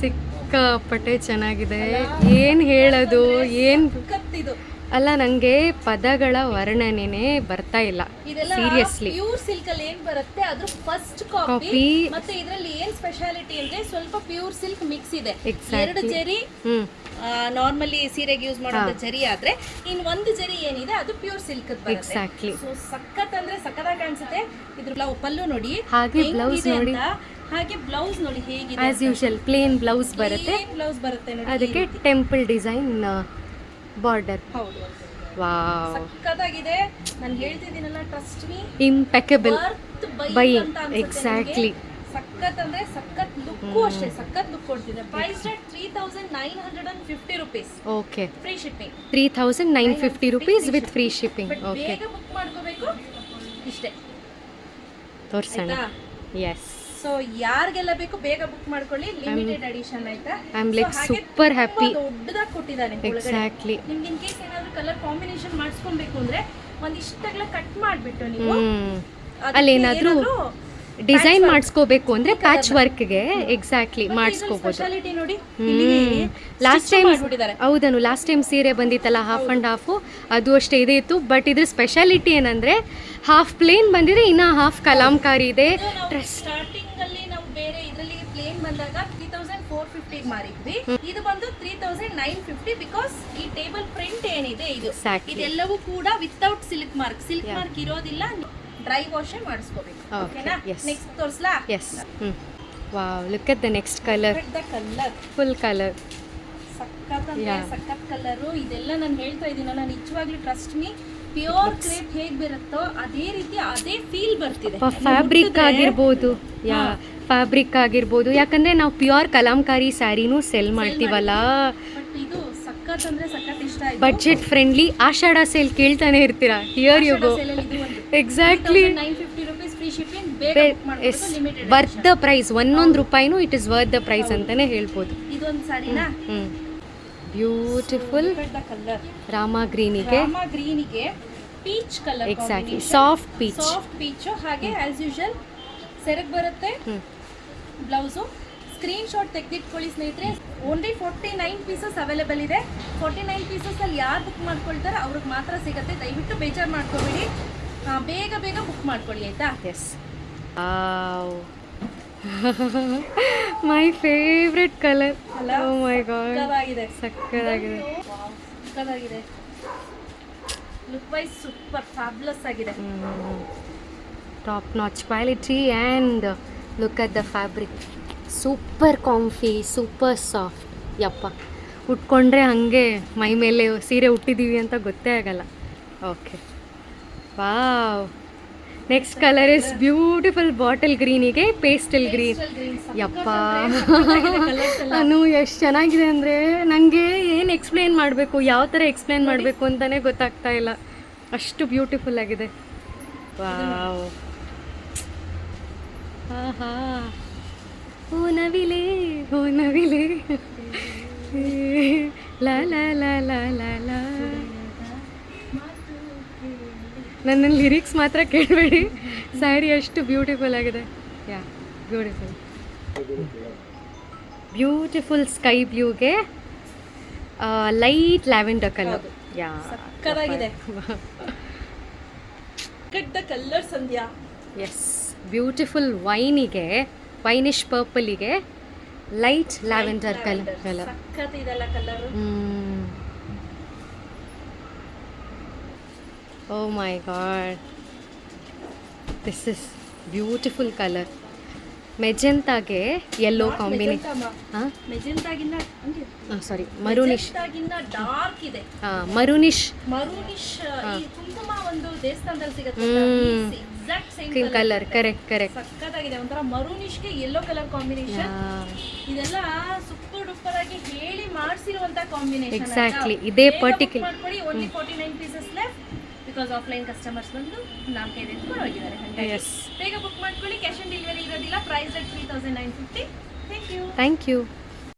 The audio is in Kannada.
ಸಿಕ್ಕಾಪಟ್ಟೆ ಚೆನ್ನಾಗಿದೆ. ಏನು ಹೇಳೋದು? ಏನು ಅಲ್ಲ ನನಗೆ ಪದಗಳ ವರ್ಣನೆನೇ ಬರ್ತಾ ಇಲ್ಲ ಸೀರಿಯಸ್ಲಿ ಪ್ಯೂರ್ ಸಿಲ್ಕ್ ಅಲ್ಲಿ ಏನ್ ಬರುತ್ತೆ? ಅದ್ರ ಫಸ್ಟ್ ಕಾಪಿ. ಮತ್ತೆ ಇದ್ರಲ್ಲಿ ಏನ್ ಸ್ಪೆಷಾಲಿಟಿ ಅಂದ್ರೆ ಸ್ವಲ್ಪ ಪ್ಯೂರ್ ಸಿಲ್ಕ್ ಮಿಕ್ಸ್ ಇದೆ. ಎರಡು ಜರಿ ನಾರ್ಮಲಿ ಸೀರೆಗೆ ಯೂಸ್ ಮಾಡುವಂತ ಜರಿ ಆದ್ರೆ ಇನ್ ಒಂದು ಜರಿ ಏನಿದೆ ಅದು ಪ್ಯೂರ್ ಸಿಲ್ಕ್ ಎಕ್ಸಾಕ್ಟ್ಲಿ ಸೊ ಸಖತ್ ಅಂದ್ರೆ ಸಖತ್ತಾಗಿ ಕಾಣಿಸುತ್ತೆ. ಇದ್ರ ಬ್ಲೌ ಪಲ್ಲು ನೋಡಿ. ಹಾಗೆ ಬ್ಲೌಸ್ ನೋಡಿ. ಹಾಗೆ ಬ್ಲೌಸ್ ನೋಡಿ ಹೇಗಿದೆ ಆಸ್ ಯೂಶಲ್ ಪ್ಲೇನ್ ಬ್ಲೌಸ್ ಬರುತ್ತೆ. ಬ್ಲೌಸ್ ಬರುತ್ತೆ ನೋಡಿ ಅದಕ್ಕೆ ಟೆಂಪಲ್ ಡಿಸೈನ್ ಬಾರ್ಡರ್ ಹೌದು. ವಾವ್. ಸಕ್ಕತ್ತಾಗಿದೆ ನಾನು ಹೇಳ್ತಿದ್ದೀನಲ್ಲ trust me impeccable by exactly ಸಕ್ಕತ್. ಸಖತ್ ಅಂದ್ರೆ ಸಖತ್ ಲುಕ್ಕು ಅಷ್ಟೇ. ಸಖತ್ ಲುಕ್ ಕೊಡ್ತಿದೆ price rate three thousand nine hundred and fifty rupees okay free shipping three rupees nine fifty rupees with free shipping okay ಬೇಗ ಬುಕ್ ಮಾಡ್ಕೋಬೇಕು. ಇಷ್ಟೇ. ತೋರ್ಸೋಣ. ಎಸ್ ಸೊ ಯಾರಿಗೆಲ್ಲ ಬೇಕು ಬೇಗ ಬುಕ್ ಮಾಡ್ಕೊಳ್ಳಿ. ಲಿಮಿಟೆಡ್ ಅಡಿಷನ್ ಆಯ್ತಾ? I am like super happy ದೊಡ್ಡದಾಗಿ ಕೊಟ್ಟಿದ್ದಾನೆ ಎಕ್ಸಾಕ್ಟ್ಲಿ ನಿಮ್ಗೆ ಇನ್ ಕೇಸ್ ಏನಾದರೂ ಕಲರ್ ಕಾಂಬಿನೇಷನ್ ಮಾಡಿಸ್ಕೊಬೇಕು ಅಂದ್ರೆ ಒಂದಿಷ್ಟೆಲ್ಲ ಕಟ್ ಮಾಡಿಬಿಟ್ಟು ನೀವು. ಅಲ್ಲಿ ಏನಾದ್ರು ಡಿಸೈನ್ ಮಾಡಿಸ್ಕೋಬೇಕು ಅಂದ್ರೆ ಪ್ಯಾಚ್ ವರ್ಕ್ಗೆ ಎಕ್ಸಾಕ್ಟ್ಲಿ ಮಾಡಿಸ್ಕೋಬಹುದು ಲಾಸ್ಟ್ ಟೈಮ್ ಹೌದನು ಲಾಸ್ಟ್ ಟೈಮ್ ಸೀರೆ ಬಂದಿತ್ತಲ್ಲ ಹಾಫ್ ಅಂಡ್ ಹಾಫು ಅದು ಅಷ್ಟೇ ಇದೇ ಇತ್ತು. ಬಟ್ ಇದ್ರ ಸ್ಪೆಷಾಲಿಟಿ ಏನಂದ್ರೆ ಹಾಫ್ ಪ್ಲೇನ್ ಬಂದಿದೆ ಇನ್ನ ಹಾಫ್ ಕಲಾಂಕಾರಿ ಇದೆ. ಇದರಲ್ಲಿ ಪ್ಲೇನ್ ಬಂದಾಗ ತ್ರೀ ತೌಸಂಡ್ ಫೋರ್ ಫಿಫ್ಟಿಗೆ ಮಾರಿದ್ವಿ. ಇದು ಬಂದು three thousand nine fifty because ಈ ಟೇಬಲ್ ಪ್ರಿಂಟ್ ಏನಿದೆ ಇದು. ಇದೆಲ್ಲವೂ ಕೂಡ without silk mark silk mark ಇರೋದಿಲ್ಲ. ಡ್ರೈ ವಾಶ್ ಮಾಡಿಸ್ಕೋಬೇಕು. ಓಕೆನಾ next ತೋರಿಸ್ಲಾ? Wow look at the next colour the colour full colour ಸಖತ್. ಸಖತ್ ಕಲರು ಇದೆಲ್ಲ ನಾನು ಹೇಳ್ತಾ ಇದ್ದೀನಲ್ಲ ನಿಜವಾಗ್ಲೂ ಟ್ರಸ್ಟ್ ಮೀ ಪ್ಯೂರ್ ಕ್ರೇಪ್ ಹೇಗ್ ಬರುತ್ತೋ ಅದೇ ರೀತಿ ಅದೇ ಫೀಲ್ ಬರ್ತಿದೆ. ಫ್ಯಾಬ್ರಿಕ್ ಆಗಿರ್ಬೋದು. ಯಾ ಫ್ಯಾಬ್ರಿಕ್ ಆಗಿರ್ಬೋದು. ಯಾಕಂದ್ರೆ ನಾವು ಪ್ಯೂರ್ ಕಲಾಂಕಾರಿ ಸ್ಯಾರಿನೂ ಸೆಲ್ ಮಾಡ್ತೀವಲ್ಲ. ಬಜೆಟ್ ಇದು ಸಖತ್ ಅಂದ್ರೆ ಸಖತ್ ಇಷ್ಟ ಆಯ್ತು. ಬಡ್ಜೆಟ್ ಫ್ರೆಂಡ್ಲಿ ಆಷಾಢ ಸೇಲ್ ಕೇಳ್ತಾನೆ ಇರ್ತೀರಾ? Here you go exactly worth the price ಒಂದೊಂದು ರೂಪಾಯಿನೂ it is worth the price ಅಂತಾನೆ ಹೇಳ್ಬೋದು. ಇದೊಂದು ಸಾರಿನಾ? ಬ್ಯೂಟಿಫುಲ್ ರಾಮ ಗ್ರೀನಿಗೆ. Rama ಗ್ರೀನಿಗೆ peach colour exactly soft peach soft peach ಹಾಗೆ ಆಸ್ ಯೂಶಲ್ ಸೆರಗ್ ಬರುತ್ತೆ ಬ್ಲೌಸ್. ಸ್ಕ್ರೀನ್ ಶಾಟ್ ತೆಗೆದಿಟ್ಕೊಳ್ಳಿ ಸ್ನೇಹಿತರೆ. Only forty nine pieces available ಇದೆ. ಫೋರ್ಟಿ ನೈನ್ ಪೀಸಸ್ ಅಲ್ಲಿ ಯಾರು ಬುಕ್ ಮಾಡ್ಕೊಳ್ತಾರೆ ಅವ್ರಿಗೆ ಮಾತ್ರ ಸಿಗುತ್ತೆ. ದಯವಿಟ್ಟು ಬೇಜಾರು ಮಾಡ್ಕೋಬೇಡಿ. ಬೇಗ ಬೇಗ ಬುಕ್ ಮಾಡ್ಕೊಳ್ಳಿ ಆಯ್ತಾ? Yes my favourite colour my god ಸಕ್ಕತ್ತಾಗಿದೆ. ಸಕ್ಕದಾಗಿದೆ ಸಕ್ಕತ್ತಾಗಿದೆ. ಲುಕ್ ವೈಸ್ ಸೂಪರ್ ಫ್ಯಾಬ್ಲಸ್ ಆಗಿದೆ. Top notch quality and look at the fabric super comfy super soft ಯಪ್ಪ. ಉಟ್ಕೊಂಡ್ರೆ ಹಾಗೆ ಮೈ ಮೇಲೆ ಸೀರೆ ಉಟ್ಟಿದ್ದೀವಿ ಅಂತ ಗೊತ್ತೇ ಆಗಲ್ಲ. Okay wow next colour is beautiful bottle ಗ್ರೀನಿಗೆ pastel green ಯಪ್ಪ. ನಾನು ಎಷ್ಟು ಚೆನ್ನಾಗಿದೆ ಅಂದರೆ ನನಗೆ ಏನು ಎಕ್ಸ್ಪ್ಲೇನ್ ಮಾಡಬೇಕು ಯಾವ ಥರ ಎಕ್ಸ್ಪ್ಲೇನ್ ಮಾಡಬೇಕು ಅಂತಲೇ ಗೊತ್ತಾಗ್ತಾ ಇಲ್ಲ. ಅಷ್ಟು ಬ್ಯೂಟಿಫುಲ್ ಆಗಿದೆ. ವಾವ್. ಆಹಾ. ಹೂ ನವಿಲೆ ಹೂ ನವಿಲೆ. ಲ ಲ ಲ ಲಾ ಲಾ ಲಾ. ನನ್ನ ಲಿರಿಕ್ಸ್ ಮಾತ್ರ ಕೇಳಬೇಡಿ. ಸ್ಯಾರಿ ಅಷ್ಟು ಬ್ಯೂಟಿಫುಲ್ ಆಗಿದೆ. ಯಾ ಬ್ಯೂಟಿಫುಲ್ ಬ್ಯೂಟಿಫುಲ್ ಸ್ಕೈ ಬ್ಲೂಗೆ ಲೈಟ್ ಲ್ಯಾವೆಂಡರ್ ಕಲರ್ ಯಾ ಸಕ್ಕತ್ತಾಗಿದೆ cut the colour Sandhya. Yes beautiful ವೈನಿಗೆ winish ಪರ್ಪಲಿಗೆ light lavender colour colour colour oh my god this is beautiful colour ಮೆಜೆಂತಾಗೆ yellow combination sari maroonish dark ಇದೆ. ಮರೂನಿಶ್ ಮರೂನಿಶ್ ಕುಂಕುಮ ಒಂದು ದೇವಸ್ಥಾನದಲ್ಲಿ ಸಿಗುತ್ತೆ ಕಲರ್ ಕರೆಕ್ಟ್ ಕರೆಕ್ಟ್ ಸಕ್ಕತ್ತಾಗಿದೆ ಒಂಥರ ಮರೂನಿಶ್ಗೆ ಯೆಲ್ಲೋ ಕಲರ್ ಕಾಂಬಿನೇಷನ್ ಇದೆಲ್ಲ ಸೂಪರ್ ಡೂಪರ್ ಆಗಿ ಹೇಳಿ ಮಾಡಿಸಿರುವಂತ ಕಾಂಬಿನೇಷನ್ ಎಕ್ಸಾಕ್ಟ್ಲಿ ಇದೇ ಪರ್ಟಿಕ್ಯುಲರ್ ಮಾಡ್ಕೊಳ್ಳಿ. Only forty nine pieces left because offline customers ಬಂದು ನಾಲ್ಕೈದು ಎತ್ಕೊಂಡು ಹೋಗಿದ್ದಾರೆ ಹಾಗಾಗಿ. ಬೇಗ ಬುಕ್ ಮಾಡ್ಕೊಳ್ಳಿ ಕ್ಯಾಶ್ ಆನ್ ಡೆಲಿವರಿ ಇರೋದಿಲ್ಲ price three thousand nine fifty thank you thank you